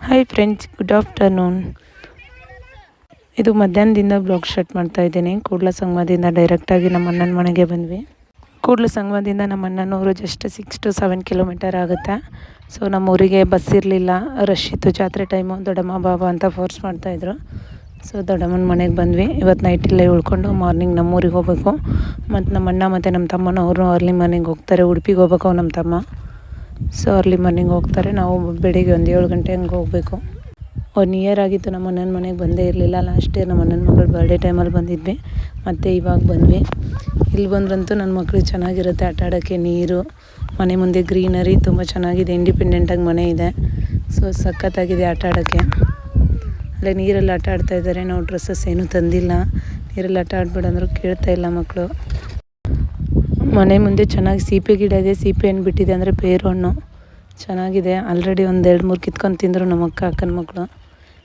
Hi friends good afternoon ಇದು ಮಧ್ಯಾಹ್ನದಿಂದ blog start ಮಾಡ್ತಾ ಇದ್ದೀನಿ. ಕೂಡ್ಲ ಸಂಗಮದಿಂದ ಡೈರೆಕ್ಟಾಗಿ ನಮ್ಮ ಅಣ್ಣನ ಮನೆಗೆ ಬಂದ್ವಿ. ಕೂಡ್ಲ ಸಂಗಮದಿಂದ ನಮ್ಮ ಅಣ್ಣನವರು just six to seven kilometre ಆಗುತ್ತೆ. ಸೊ ನಮ್ಮ ಊರಿಗೆ ಬಸ್ ಇರಲಿಲ್ಲ. ರಶ್ ಇತ್ತು. ಜಾತ್ರೆ ಟೈಮು ದೊಡ್ಡಮ್ಮ ಬಾಬಾ ಅಂತ ಫೋರ್ಸ್ ಮಾಡ್ತಾಯಿದ್ರು ಸೊ ದೊಡ್ಡಮ್ಮನ ಮನೆಗೆ ಬಂದ್ವಿ. ಇವತ್ತು ನೈಟ್ ಇಲ್ಲೇ ಉಳ್ಕೊಂಡು ಮಾರ್ನಿಂಗ್ ನಮ್ಮ ಊರಿಗೆ ಹೋಗಬೇಕು. ಮತ್ತು ನಮ್ಮ ಅಣ್ಣ ಮತ್ತು ನಮ್ಮ ತಮ್ಮನವರು ಅರ್ಲಿ ಮಾರ್ನಿಂಗ್ ಹೋಗ್ತಾರೆ. ಉಡುಪಿಗೆ ಹೋಗ್ಬೇಕು ನಮ್ಮ ತಮ್ಮ. ಸೊ ಅರ್ಲಿ ಮಾರ್ನಿಂಗ್ ಹೋಗ್ತಾರೆ. ನಾವು ಬೆಳಿಗ್ಗೆ ಒಂದು ಏಳು ಗಂಟೆ ಹಂಗೆ ಹೋಗಬೇಕು. ಒನ್ ಇಯರ್ ಆಗಿತ್ತು. ನಮ್ಮ ಅಣ್ಣನ ಮನೆಗೆ ಬಂದೇ ಇರಲಿಲ್ಲ. ಲಾಸ್ಟ್ ಇಯರ್ ನಮ್ಮ ಅಣ್ಣನ ಮಗಳು ಬರ್ಡೇ ಟೈಮಲ್ಲಿ ಬಂದಿದ್ವಿ. ಮತ್ತು ಇವಾಗ ಬಂದ್ವಿ. ಇಲ್ಲಿ ಬಂದ್ರಂತೂ ನನ್ನ ಮಕ್ಳಿಗೆ ಚೆನ್ನಾಗಿರುತ್ತೆ. ಆಟ ಆಡೋಕ್ಕೆ ನೀರು, ಮನೆ ಮುಂದೆ ಗ್ರೀನರಿ ತುಂಬ ಚೆನ್ನಾಗಿದೆ. ಇಂಡಿಪೆಂಡೆಂಟಾಗಿ ಮನೆ ಇದೆ. ಸೊ ಸಖತ್ತಾಗಿದೆ ಆಟ ಆಡೋಕ್ಕೆ ಅಲ್ಲೇ ನೀರಲ್ಲಿ ಆಟ ಆಡ್ತಾಯಿದ್ದಾರೆ ನಾವು ಡ್ರೆಸ್ಸಸ್ ಏನೂ ತಂದಿಲ್ಲ. ನೀರಲ್ಲಿ ಆಟ ಆಡ್ಬೇಡ ಅಂದರೂ ಕೇಳ್ತಾ ಮಕ್ಕಳು ಮನೆ ಮುಂದೆ ಚೆನ್ನಾಗಿ ಸೀಪೆ ಗಿಡ ಇದೆ. ಸೀಪೆ ಹಣ್ಣು ಬಿಟ್ಟಿದೆ ಅಂದರೆ ಪೇರು ಹಣ್ಣು. ಚೆನ್ನಾಗಿದೆ. ಆಲ್ರೆಡಿ ಒಂದು ಎರಡು ಮೂರು ಕಿತ್ಕೊಂಡು ತಿಂದರು ನಮ್ಮ ಅಕ್ಕ, ಅಕ್ಕನ ಮಕ್ಕಳು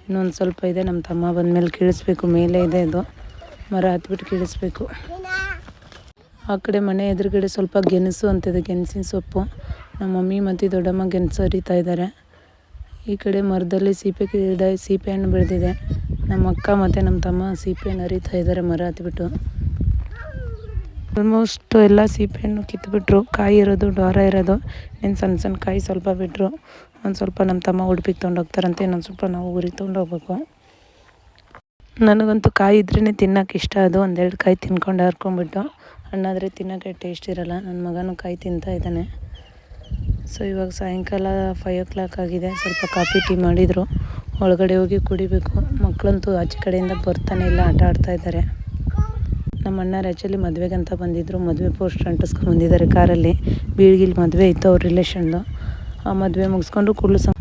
ಇನ್ನೊಂದು ಸ್ವಲ್ಪ ಇದೆ. ನಮ್ಮ ತಮ್ಮ ಬಂದಮೇಲೆ ಕೀಳಿಸ್ಬೇಕು. ಮೇಲೆ ಇದೆ ಇದು ಮರ ಹತ್ಬಿಟ್ಟು ಕೀಳಿಸ್ಬೇಕು. ಆ ಕಡೆ ಮನೆ ಎದುರುಗಡೆ ಸ್ವಲ್ಪ ಗೆಣಸು ಅಂತಿದೆ. ಗೆಣಸಿನ ಸೊಪ್ಪು. ನಮ್ಮ ಮಮ್ಮಿ ಮತ್ತು ದೊಡ್ಡಮ್ಮ ಗೆಣಸು ಹರಿತಾ ಇದ್ದಾರೆ. ಈ ಕಡೆ ಮರದಲ್ಲಿ ಸೀಪೆ ಗಿಡ ಸೀಪೆ ಹಣ್ಣು ಬೆಳೆದಿದೆ. ನಮ್ಮ ಅಕ್ಕ ಮತ್ತು ನಮ್ಮ ತಮ್ಮ ಸೀಪೆ ಹಣ್ಣು ಹರಿತಾ ಇದ್ದಾರೆ. ಮರ ಹತ್ಬಿಟ್ಟು. ಆಲ್ಮೋಸ್ಟ್ ಎಲ್ಲ ಸೀಬೆಹಣ್ಣು ಕಿತ್ಬಿಟ್ರು. ಕಾಯಿ ಇರೋದು, ಡೋರ ಇರೋದು. ಇನ್ನು ಸಣ್ಣ ಸಣ್ಣ ಕಾಯಿ ಸ್ವಲ್ಪ ಬಿಟ್ಟರು ಒಂದು ಸ್ವಲ್ಪ ನಮ್ಮ ತಮ್ಮ ಉಡುಪಿಗೆ ತೊಗೊಂಡೋಗ್ತಾರಂತೆ. ಇನ್ನೊಂದು ಸ್ವಲ್ಪ ನಾವು ಊರಿಗೆ ತೊಗೊಂಡೋಗ್ಬೇಕು. ನನಗಂತೂ ಕಾಯಿ ಇದ್ರೇ ತಿನ್ನೋಕೆ ಇಷ್ಟ. ಅದು ಒಂದೆರಡು ಕಾಯಿ ತಿನ್ಕೊಂಡು ಹರ್ಕೊಂಡ್ಬಿಟ್ಟು. ಹಣ್ಣಾದರೆ ತಿನ್ನೋಕೆ ಟೇಸ್ಟ್ ಇರೋಲ್ಲ. ನನ್ನ ಮಗನೂ ಕಾಯಿ ತಿಂತಾ ಇದ್ದಾನೆ. ಸೊ ಇವಾಗ ಸಾಯಂಕಾಲ ಫೈವ್ ಓ ಕ್ಲಾಕ್ ಆಗಿದೆ. ಸ್ವಲ್ಪ ಕಾಫಿ, ಟೀ ಮಾಡಿದರು. ಒಳಗಡೆ ಹೋಗಿ ಕುಡಿಬೇಕು. ಮಕ್ಕಳಂತೂ ಆಚೆ ಕಡೆಯಿಂದ ಬರ್ತಾನೆ ಇಲ್ಲ. ಆಟ ಆಡ್ತಾ ಇದ್ದಾರೆ. ನಮ್ಮ ಅಣ್ಣ ಆ್ಯಕ್ಚುಲಿ ಮದುವೆಗೆ ಅಂತ ಬಂದಿದ್ದರು ಮದುವೆ ಪೋಸ್ಟ್ ಅಂಟಿಸ್ಕೊಂಡು ಬಂದಿದ್ದಾರೆ ಕಾರಲ್ಲಿ. ಬೀಳ್ಗಿಲ್ ಮದುವೆ ಇತ್ತು ಅವ್ರ ರಿಲೇಷನ್ದು ಆ ಮದುವೆ ಮುಗಿಸ್ಕೊಂಡು ಕೂಡಲು ಸಂ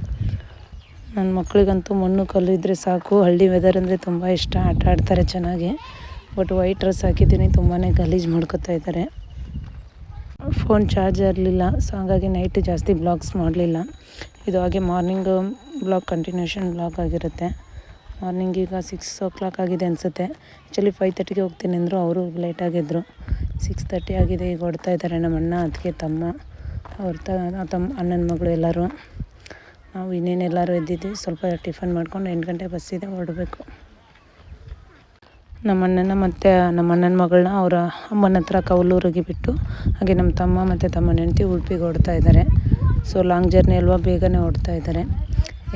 ನನ್ನ ಮಕ್ಕಳಿಗಂತೂ ಮಣ್ಣು ಕಲ್ಲು ಇದ್ದರೆ ಸಾಕು. ಹಳ್ಳಿ ವೆದರ್ ಅಂದರೆ ತುಂಬ ಇಷ್ಟ. ಆಟ ಆಡ್ತಾರೆ ಚೆನ್ನಾಗಿ. ಬಟ್ ವೈಟ್ ಡ್ರೆಸ್ ಹಾಕಿದ್ದೀನಿ. ತುಂಬಾ ಗಲೀಜು ಮಾಡ್ಕೊತಾ ಇದ್ದಾರೆ. ಫೋನ್ ಚಾರ್ಜ್ ಇರಲಿಲ್ಲ. ಸೊ ಹಾಗಾಗಿ ನೈಟ್ ಜಾಸ್ತಿ ಬ್ಲಾಗ್ಸ್ ಮಾಡಲಿಲ್ಲ. ಇದು ಹಾಗೆ ಮಾರ್ನಿಂಗ್ ಬ್ಲಾಗ್ ಕಂಟಿನ್ಯೂಷನ್ ಬ್ಲಾಗ್ ಆಗಿರುತ್ತೆ. ಮಾರ್ನಿಂಗ್ ಈಗ ಸಿಕ್ಸ್ ಓ ಕ್ಲಾಕ್ ಆಗಿದೆ ಅನಿಸುತ್ತೆ. ಆ್ಯಕ್ಚುಲಿ ಫೈವ್ ತರ್ಟಿಗೆ ಹೋಗ್ತೀನಿ ಅಂದರು ಅವರು ಲೇಟಾಗಿದ್ದರು ಸಿಕ್ಸ್ ತರ್ಟಿ ಆಗಿದೆ, ಈಗ ಹೊಡ್ತಾ ಇದ್ದಾರೆ ನಮ್ಮ ಅಣ್ಣ, ಅದಕ್ಕೆ ತಮ್ಮ, ಅವ್ರ ತಮ್ಮ ಅಣ್ಣನ ಮಗಳು ಎಲ್ಲರೂ. ನಾವು ಇನ್ನೇನು ಎಲ್ಲರೂ ಎದ್ದಿದ್ವಿ ಸ್ವಲ್ಪ ಟಿಫನ್ ಮಾಡ್ಕೊಂಡು ಎಂಟು ಗಂಟೆ ಬಸ್ಸಿದೆ ಹೊರಡಬೇಕು. ನಮ್ಮ ಅಣ್ಣನ ಮತ್ತು ನಮ್ಮ ಅಣ್ಣನ ಮಗಳನ್ನ ಅವರ ಅಮ್ಮನ ಹತ್ರ ಕೌಲೂರಿಗೆ ಬಿಟ್ಟು, ಹಾಗೆ ನಮ್ಮ ತಮ್ಮ ಮತ್ತು ತಮ್ಮನ ಹೆಂಡತಿ ಉಡುಪಿಗೆ ಹೊಡ್ತಾ ಇದ್ದಾರೆ. ಸೊ ಲಾಂಗ್ ಜರ್ನಿ ಅಲ್ವಾ, ಬೇಗನೆ ಹೊಡ್ತಾ ಇದ್ದಾರೆ.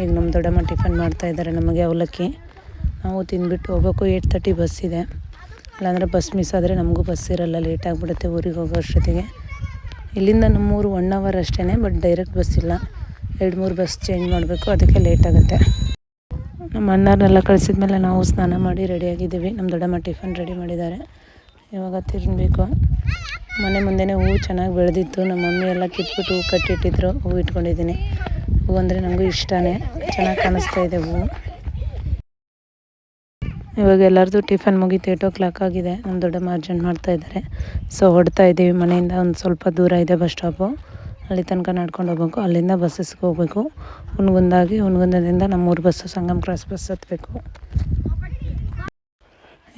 ಈಗ ನಮ್ಮ ದೊಡ್ಡಮ್ಮ ಟಿಫನ್ ಮಾಡ್ತಾ ಇದ್ದಾರೆ ನಮಗೆ ಅವಲಕ್ಕಿ. ನಾವು ತಿಂದ್ಬಿಟ್ಟು ಹೋಗ್ಬೇಕು. ಏಯ್ಟ್ ತರ್ಟಿ ಬಸ್ ಇದೆ. ಇಲ್ಲಾಂದರೆ ಬಸ್ ಮಿಸ್ ಆದರೆ ನಮಗೂ ಬಸ್ ಇರಲ್ಲ. ಲೇಟ್ ಆಗಿಬಿಡುತ್ತೆ ಊರಿಗೆ ಹೋಗೋ ಅಷ್ಟೊತ್ತಿಗೆ. ಇಲ್ಲಿಂದ ನಮ್ಮೂರು ಒನ್ ಅವರ್ ಅಷ್ಟೇ ಬಟ್ ಡೈರೆಕ್ಟ್ ಬಸ್ ಇಲ್ಲ. ಎರಡು ಮೂರು ಬಸ್ ಚೇಂಜ್ ಮಾಡಬೇಕು. ಅದಕ್ಕೆ ಲೇಟ್ ಆಗುತ್ತೆ. ನಮ್ಮ ಅಣ್ಣರನ್ನೆಲ್ಲ ಕಳಿಸಿದ್ಮೇಲೆ ನಾವು ಸ್ನಾನ ಮಾಡಿ ರೆಡಿಯಾಗಿದ್ದೀವಿ ನಮ್ಮ ದೊಡ್ಡಮ್ಮ ಟಿಫನ್ ರೆಡಿ ಮಾಡಿದ್ದಾರೆ. ಇವಾಗ ತಿನ್ನಬೇಕು ಮನೆ ಮುಂದೆನೇ ಹೂವು ಚೆನ್ನಾಗಿ ಬೆಳೆದಿತ್ತು. ನಮ್ಮ ಮಮ್ಮಿ ಎಲ್ಲ ಕಿತ್ಬಿಟ್ಟು ಹೂವು ಕಟ್ಟಿಟ್ಟಿದ್ರು. ಹೂವು ಇಟ್ಕೊಂಡಿದ್ದೀನಿ. ಹೂವು ಅಂದರೆ ನಮಗೂ ಇಷ್ಟನೇ. ಚೆನ್ನಾಗಿ ಕಾಣಿಸ್ತಾ ಇದೆ ಹೂವು ಇವಾಗ ಎಲ್ಲರದು ಟಿಫನ್ ಮುಗೀತು, ಏಟ್ ಓ ಕ್ಲಾಕ್ ಆಗಿದೆ. ನಮ್ಮ ದೊಡ್ಡಮ್ಮ ಅರ್ಜೆಂಟ್ ಮಾಡ್ತಾ ಇದ್ದಾರೆ ಸೊ ಹೊಡ್ತಾ ಇದ್ದೀವಿ ಮನೆಯಿಂದ. ಒಂದು ಸ್ವಲ್ಪ ದೂರ ಇದೆ ಬಸ್ ಸ್ಟಾಪು. ಅಲ್ಲಿ ತನಕ ನಡ್ಕೊಂಡು ಹೋಗ್ಬೇಕು. ಅಲ್ಲಿಂದ ಬಸ್ಸಸ್ಗೆ ಹೋಗ್ಬೇಕು. ಹುನ್ಗುಂದಾಗಿ ಹುನ್ಗುಂದದಿಂದ ನಮ್ಮೂರು ಬಸ್ಸು, ಸಂಗಮ್ ಕ್ರಾಸ್ ಬಸ್ ಹತ್ತಬೇಕು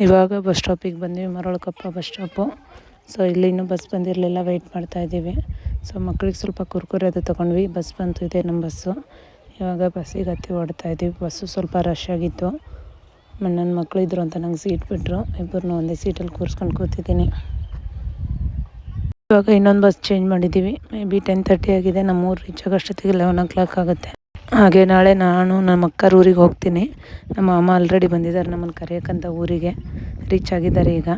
ಇವಾಗ ಬಸ್ ಸ್ಟಾಪಿಗೆ ಬಂದ್ವಿ. ಕಪ್ಪ ಬಸ್ ಸ್ಟಾಪು ಸೊ ಇಲ್ಲಿ ಇನ್ನೂ ಬಸ್ ಬಂದಿರಲಿಲ್ಲ ವೆಯ್ಟ್ ಮಾಡ್ತಾಯಿದ್ದೀವಿ ಸೊ ಮಕ್ಕಳಿಗೆ ಸ್ವಲ್ಪ ಕುರ್ಕುರೆ ಅದು ತೊಗೊಂಡ್ವಿ. ಬಸ್ ಬಂತು, ಇದೆ ನಮ್ಮ ಬಸ್ಸು ಇವಾಗ ಬಸ್ಸಿಗೆ ಹತ್ತಿ ಓಡ್ತಾ ಇದ್ದೀವಿ. ಬಸ್ಸು ಸ್ವಲ್ಪ ರಶ್ ಆಗಿತ್ತು. ನನ್ನ ಮಕ್ಕಳಿದ್ರು ಅಂತ ನಂಗೆ ಸೀಟ್ ಬಿಟ್ಟರು ಇಬ್ಬರನ್ನೂ ಒಂದೇ ಸೀಟಲ್ಲಿ ಕೂರಿಸ್ಕೊಂಡು ಕೂತಿದ್ದೀನಿ. ಇವಾಗ ಇನ್ನೊಂದು ಬಸ್ ಚೇಂಜ್ ಮಾಡಿದ್ದೀವಿ. ಮೇ ಬಿ ಟೆನ್ ತರ್ಟಿ ಆಗಿದೆ. ನಮ್ಮ ಊರು ರೀಚ್ ಆಗೋಷ್ಟೊತ್ತಿಗೆ ಲೆವೆನ್ ಓ ಕ್ಲಾಕ್ ಆಗುತ್ತೆ. ಹಾಗೆ ನಾಳೆ ನಾನು ನಮ್ಮ ಅಕ್ಕರ ಊರಿಗೆ ಹೋಗ್ತೀನಿ. ನಮ್ಮ ಅಮ್ಮ ಆಲ್ರೆಡಿ ಬಂದಿದ್ದಾರೆ ನಮ್ಮನ್ನು ಕರೆಯೋಕ್ಕಂತ ಊರಿಗೆ. ರೀಚ್ ಆಗಿದ್ದಾರೆ ಈಗ.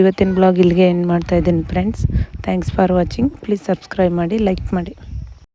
ಇವತ್ತಿನ ಬ್ಲಾಗ್ ಇಲ್ಲಿಗೆ ಎಂಡ್ ಮಾಡ್ತಾ ಇದ್ದೀನಿ friends thanks for watching please subscribe ಮಾಡಿ ಲೈಕ್ ಮಾಡಿ.